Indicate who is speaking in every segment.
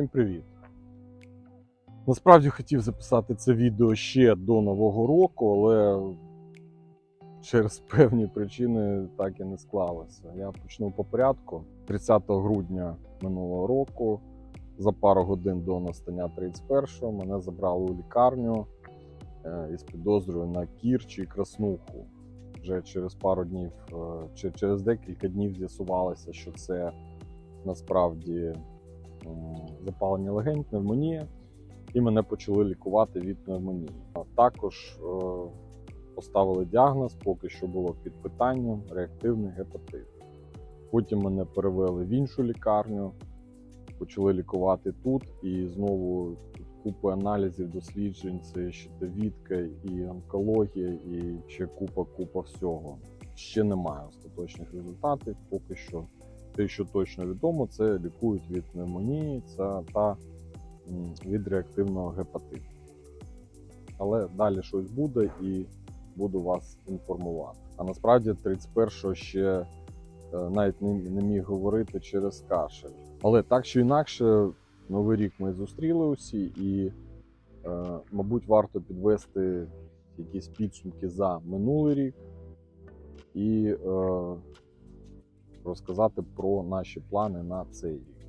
Speaker 1: Всім привіт! Насправді хотів записати це відео ще до Нового року, але через певні причини так і не склалося. Я почну по порядку. 30 грудня минулого року, за пару годин до настання 31-го, мене забрали у лікарню е, із підозрою на кір чи краснуху. Вже через пару днів, е, через декілька днів з'ясувалося, що це насправді запалення легень, пневмонія, і мене почали лікувати від пневмонії. Також е, поставили діагноз, поки що було під питанням реактивний гепатит. Потім мене перевели в іншу лікарню, почали лікувати тут, і знову купа аналізів, досліджень, це щитовідка, і онкологія, і ще купа-купа всього. Ще немає остаточних результатів. Поки що те, що точно відомо, це лікують від пневмонії та від реактивного гепатиту. Але далі щось буде і буду вас інформувати. А насправді 31-го ще е, навіть не, не міг говорити через кашель. Але так чи інакше, новий рік ми зустріли усі, і, е, мабуть, варто підвести якісь підсумки за минулий рік і е, розказати про наші плани на цей рік.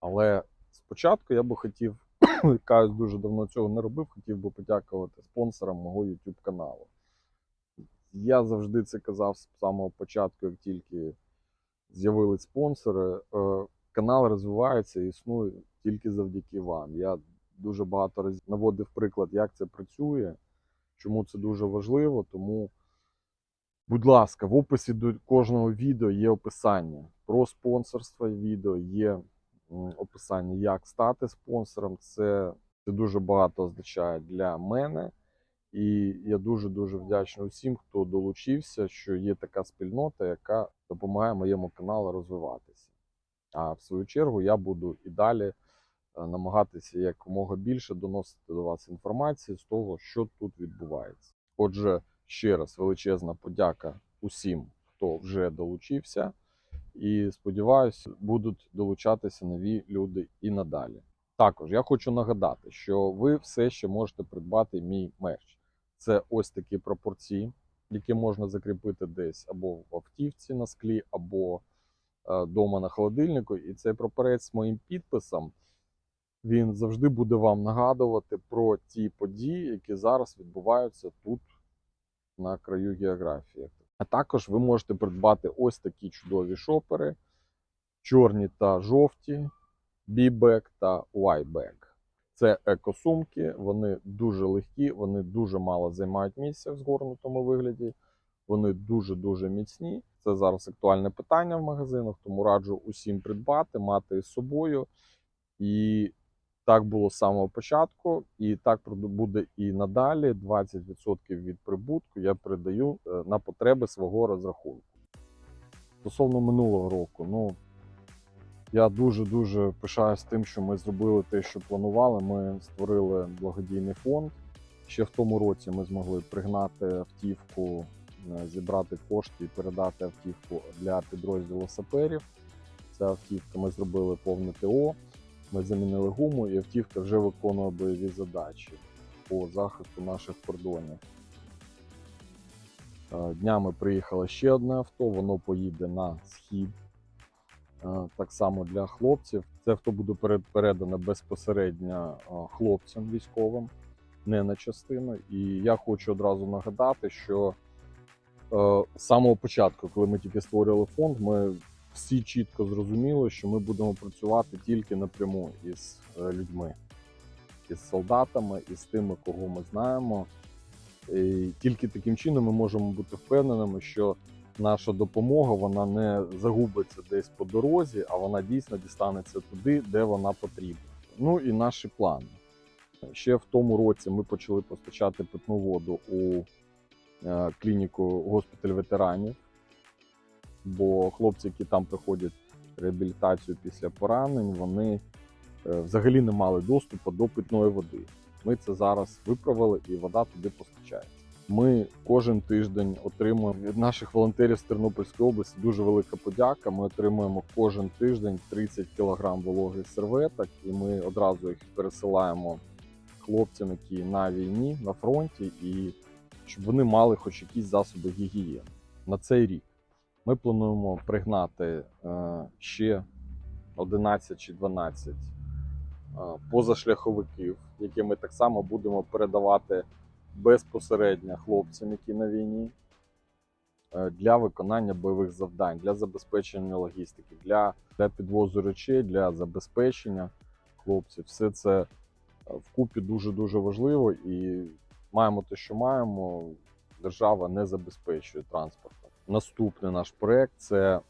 Speaker 1: Але спочатку я би хотів, каюсь, дуже давно цього не робив, хотів би подякувати спонсорам мого YouTube каналу. Я завжди це казав з самого початку, як тільки з'явились спонсори. Е, Канал розвивається і існує тільки завдяки вам. Я дуже багато разів наводив приклад, як це працює, чому це дуже важливо. Тому, будь ласка, в описі до кожного відео є описання про спонсорство відео, є описання, як стати спонсором. Це, це дуже багато означає для мене. І я дуже дуже вдячний усім, хто долучився, що є така спільнота, яка допомагає моєму каналу розвиватися. А в свою чергу я буду і далі е, намагатися якомога більше доносити до вас інформації з того, що тут відбувається. Отже, ще раз величезна подяка усім, хто вже долучився, і сподіваюся, будуть долучатися нові люди і надалі. Також я хочу нагадати, що ви все ще можете придбати мій мерч. Це ось такі пропорції, які можна закріпити десь або в автівці на склі, або вдома на холодильнику. І цей прапорець з моїм підписом він завжди буде вам нагадувати про ті події, які зараз відбуваються тут на краю географії. А також ви можете придбати ось такі чудові шопери: чорні та жовті, бібек та вайбек. Це екосумки, вони дуже легкі, вони дуже мало займають місця в згорнутому вигляді. Вони дуже-дуже міцні. Це зараз актуальне питання в магазинах, тому раджу усім придбати, мати із собою. І так було з самого початку, і так буде і надалі. 20% від прибутку я передаю е, на потреби свого розрахунку. Стосовно минулого року, ну я дуже-дуже пишаюсь тим, що ми зробили те, що планували. Ми створили благодійний фонд. Ще в тому році ми змогли пригнати автівку е, зібрати кошти і передати автівку для підрозділу саперів. Ця автівка ми зробили повне ТО, ми замінили гуму, і автівка вже виконує бойові задачі по захисту наших кордонів. Е, Днями приїхало ще одне авто, воно поїде на схід. Е, Так само для хлопців. Це авто буде перед- передано безпосередньо е, хлопцям військовим, не на частину. І я хочу одразу нагадати, що з самого початку, коли ми тільки створювали фонд, ми всі чітко зрозуміли, що ми будемо працювати тільки напряму із е, людьми, із солдатами, із тими, кого ми знаємо. І тільки таким чином ми можемо бути впевненими, що наша допомога вона не загубиться десь по дорозі, а вона дійсно дістанеться туди, де вона потрібна. Ну і наші плани. Ще в тому році ми почали постачати питну воду у е, клініку госпіталь ветеранів, бо хлопці, які там проходять реабілітацію після поранень, вони е, взагалі не мали доступу до питної води. Ми це зараз виправили, і вода туди постачається. Ми кожен тиждень отримуємо від наших волонтерів з Тернопільської області дуже велика подяка. Ми отримуємо кожен тиждень 30 кг вологих серветок, і ми одразу їх пересилаємо хлопцям, які на війні, на фронті, і щоб вони мали хоч якісь засоби гігієни. На цей рік ми плануємо пригнати е, ще 11 чи 12 е, позашляховиків, які ми так само будемо передавати безпосередньо хлопцям, які на війні, е, для виконання бойових завдань, для забезпечення логістики, для, для підвозу речей, для забезпечення хлопців. Все це вкупі дуже-дуже важливо і маємо те, що маємо. Держава не забезпечує транспортом. Наступний наш проект це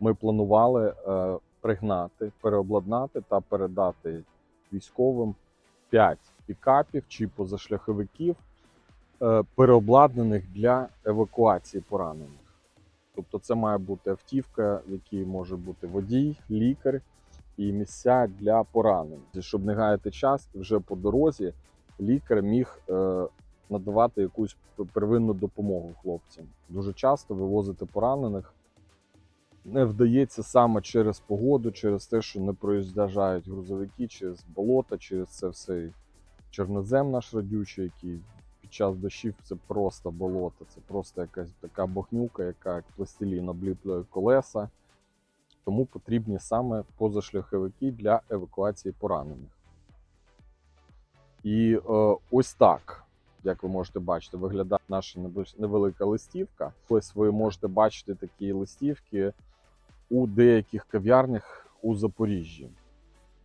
Speaker 1: ми планували е, пригнати, переобладнати та передати військовим 5 пікапів чи позашляховиків, е, переобладнаних для евакуації поранених. Тобто, це має бути автівка, в якій може бути водій, лікар і місця для поранених, щоб не гаяти час, вже по дорозі лікар міг е, надавати якусь первинну допомогу хлопцям. Дуже часто вивозити поранених не вдається саме через погоду, через те, що не проїжджають грузовики, через болота, через це все чорнозем наш радючий, який під час дощів це просто болото, це просто якась така бахнюка, яка як пластилін обліплює колеса. Тому потрібні саме позашляховики для евакуації поранених. І е, ось так, як ви можете бачити, виглядає наша невелика листівка. Ось ви можете бачити такі листівки у деяких кав'ярнях у Запоріжжі.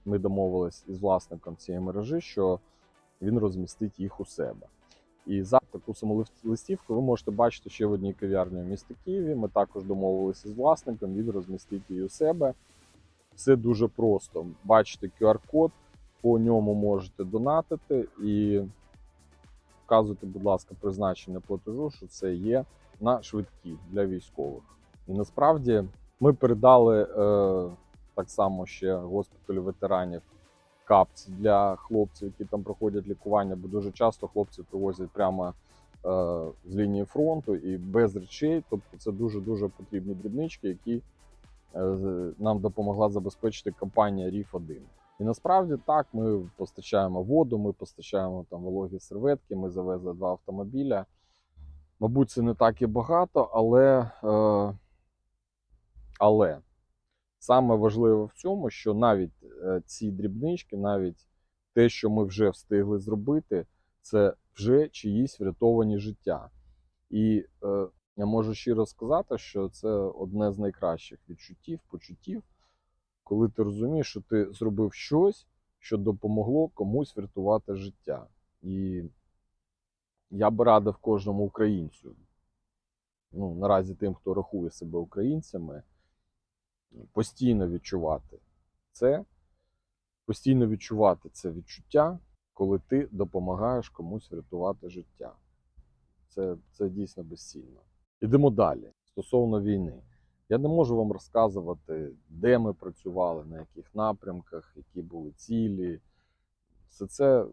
Speaker 1: Ми домовились із власником цієї мережі, що він розмістить їх у себе. І за таку саму листівку ви можете бачити ще в одній кав'ярні в місті Києві. Ми також домовилися з власником, він розмістить її у себе. Все дуже просто. Бачите QR-код, по ньому можете донатити і вказуйте, будь ласка, призначення платежу, що це є на швидкі для військових. І насправді ми передали е, так само ще госпіталю ветеранів капці для хлопців, які там проходять лікування, бо дуже часто хлопці привозять прямо е, з лінії фронту і без речей. Тобто це дуже дуже потрібні дрібнички, які е, нам допомогла забезпечити компанія ріф 1 І насправді так, ми постачаємо воду, ми постачаємо там вологі серветки, ми завезли два автомобіля. Мабуть, це не так і багато, але, е, але саме важливе в цьому, що навіть е, ці дрібнички, навіть те, що ми вже встигли зробити, це вже чиїсь врятовані життя. І е, я можу щиро сказати, що це одне з найкращих відчуттів, почуттів, коли ти розумієш, що ти зробив щось, що допомогло комусь врятувати життя. І я би радив кожному українцю, ну, наразі тим, хто рахує себе українцями, постійно відчувати це, постійно відчувати це відчуття, коли ти допомагаєш комусь врятувати життя. Це, це дійсно безцінно. Ідемо далі. Стосовно війни. Я не можу вам розказувати, де ми працювали, на яких напрямках, які були цілі. Все це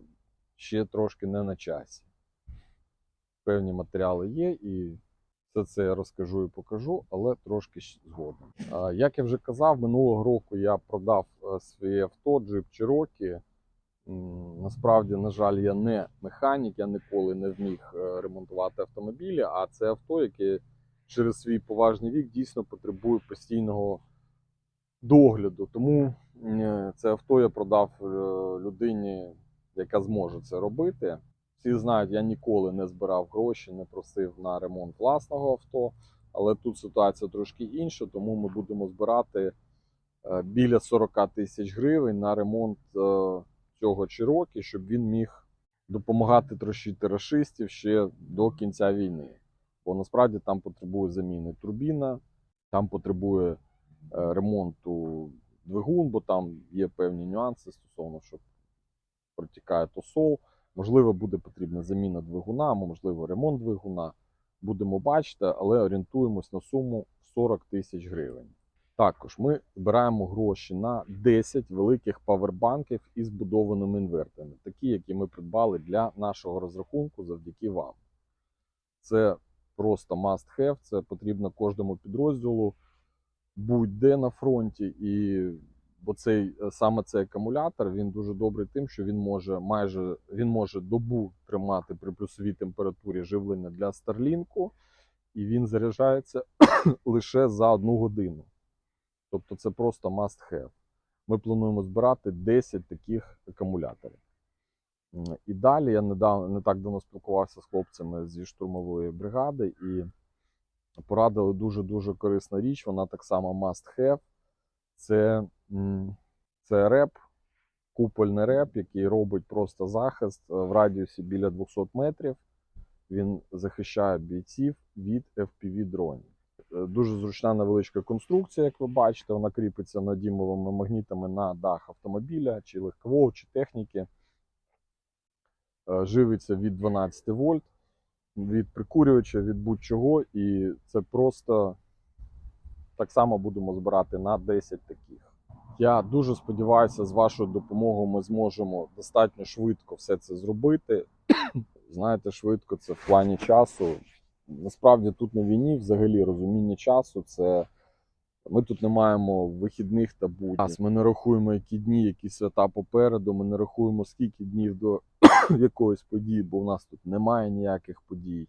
Speaker 1: ще трошки не на часі. Певні матеріали є, і все це я розкажу і покажу, але трошки згодом. Як я вже казав, минулого року я продав е, своє авто Jeep Cherokee. Насправді, на жаль, я не механік, я ніколи не вміг е, ремонтувати автомобілі, а це авто, яке через свій поважний вік дійсно потребує постійного догляду. Тому е, це авто я продав е, людині, яка зможе це робити. Всі знають, я ніколи не збирав гроші, не просив на ремонт власного авто. Але тут ситуація трошки інша, тому ми будемо збирати е, біля 40 тисяч гривень на ремонт цього Чирокі, щоб він міг допомагати трощити рашистів ще до кінця війни. Бо насправді там потребує заміни турбіна, там потребує е, ремонту двигун, бо там є певні нюанси стосовно, що протікає тосол. Можливо, буде потрібна заміна двигуна, можливо, ремонт двигуна. Будемо бачити, але орієнтуємось на суму 40 тисяч гривень. Також ми збираємо гроші на 10 великих павербанків із збудованими інверторами, такі, які ми придбали для нашого розрахунку завдяки вам. Це просто must have, це потрібно кожному підрозділу будь-де на фронті. І бо цей е, саме цей акумулятор він дуже добрий тим, що він може майже він може добу тримати при плюсовій температурі живлення для Старлінку, і він заряджається лише за одну годину. Тобто це просто must have. Ми плануємо збирати 10 таких акумуляторів. І далі я недавно не так давно спілкувався з хлопцями зі штурмової бригади і порадили дуже дуже корисна річ. Вона так само must have. Це, це реп, купольний реп, який робить просто захист е, в радіусі біля 200 метрів. Він захищає бійців від FPV дронів. Е, Дуже зручна невеличка конструкція, як ви бачите, вона кріпиться надімовими магнітами на дах автомобіля, чи легкового, чи техніки. Е, Живиться від 12 вольт, від прикурювача, від будь-чого, і це просто так само будемо збирати на 10 таких. Я дуже сподіваюся, з вашою допомогою ми зможемо достатньо швидко все це зробити. Знаєте, швидко це в плані часу. Насправді тут на війні взагалі розуміння часу це. Ми тут не маємо вихідних та буднів. Ми не рахуємо, які дні, які свята попереду. Ми не рахуємо, скільки днів до якоїсь події, бо в нас тут немає ніяких подій.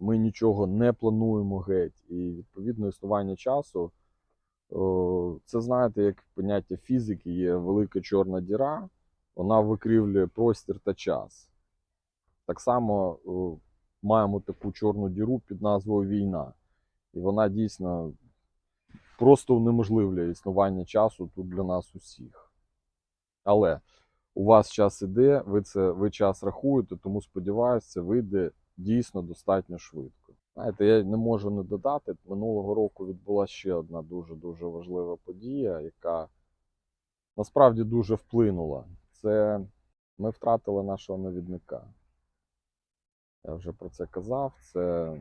Speaker 1: Ми нічого не плануємо геть. І відповідно існування часу. Це знаєте, як поняття фізики є велика чорна діра, вона викривлює простір та час. Так само маємо таку чорну діру під назвою війна. І вона дійсно просто унеможливлює існування часу тут для нас усіх. Але у вас час іде, ви, це, ви час рахуєте, тому сподіваюся, це вийде дійсно достатньо швидко. Знаєте, я не можу не додати. Минулого року відбулася ще одна дуже-дуже важлива подія, яка насправді дуже вплинула. Це ми втратили нашого навідника. Я вже про це казав. Це,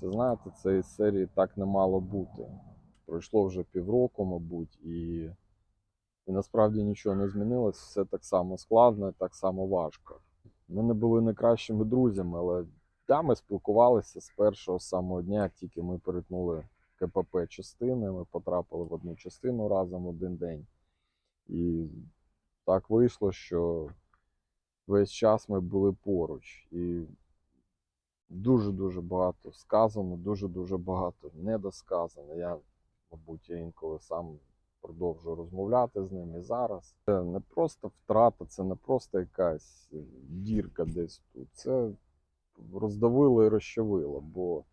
Speaker 1: це знаєте, із серії так не мало бути. Пройшло вже півроку, мабуть, і, і насправді нічого не змінилось. Все так само складно так само важко. Ми не були найкращими друзями, але да, ми спілкувалися з першого самого дня, як тільки ми перетнули КПП частини, ми потрапили в одну частину разом один день. І так вийшло, що весь час ми були поруч. І дуже-дуже багато сказано, дуже-дуже багато недосказано. Я, мабуть, я інколи сам продовжую розмовляти з ним і зараз. Це не просто втрата, це не просто якась е, дірка десь тут. Це роздавило і розчавило, бо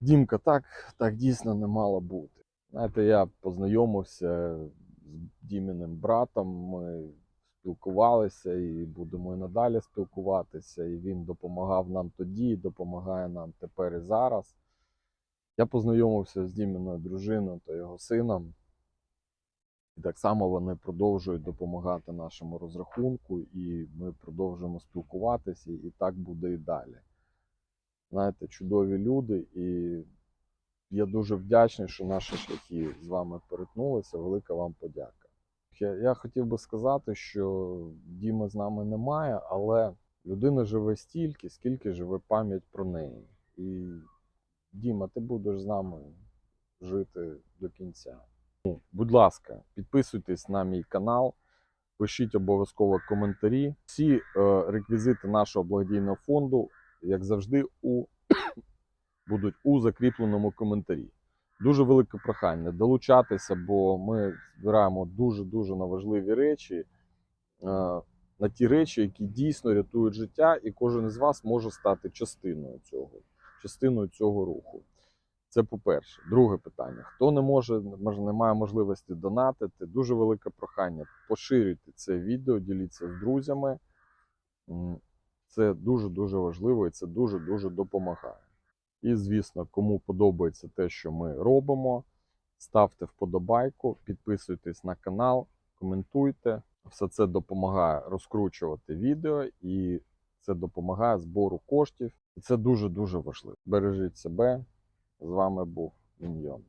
Speaker 1: Дімка так, так дійсно не мало бути. Знаєте, я познайомився з Діміним братом. Ми спілкувалися і будемо і надалі спілкуватися. І він допомагав нам тоді, допомагає нам тепер і зараз. Я познайомився з Діміною дружиною та його сином. І так само вони продовжують допомагати нашому розрахунку, і ми продовжуємо спілкуватися, і так буде і далі. Знаєте, чудові люди, і я дуже вдячний, що наші шляхи з вами перетнулися. Велика вам подяка. Я, я хотів би сказати, що Діми з нами немає, але людина живе стільки, скільки живе пам'ять про неї. І Діма, ти будеш з нами жити до кінця. Ну, Будь ласка, підписуйтесь на мій канал, пишіть обов'язково коментарі. Всі е, реквізити нашого благодійного фонду, як завжди, у, будуть у закріпленому коментарі. Дуже велике прохання долучатися, бо ми збираємо дуже-дуже на важливі речі, е, на ті речі, які дійсно рятують життя, і кожен із вас може стати частиною цього, частиною цього руху. Це по-перше. Друге питання: хто не може, не має можливості донатити, дуже велике прохання. Поширюйте це відео, діліться з друзями. Це дуже-дуже важливо і це дуже-дуже допомагає. І, звісно, кому подобається те, що ми робимо, ставте вподобайку, підписуйтесь на канал, коментуйте. Все це допомагає розкручувати відео, і це допомагає збору коштів, і це дуже дуже важливо. Бережіть себе. З вами був Міньйон.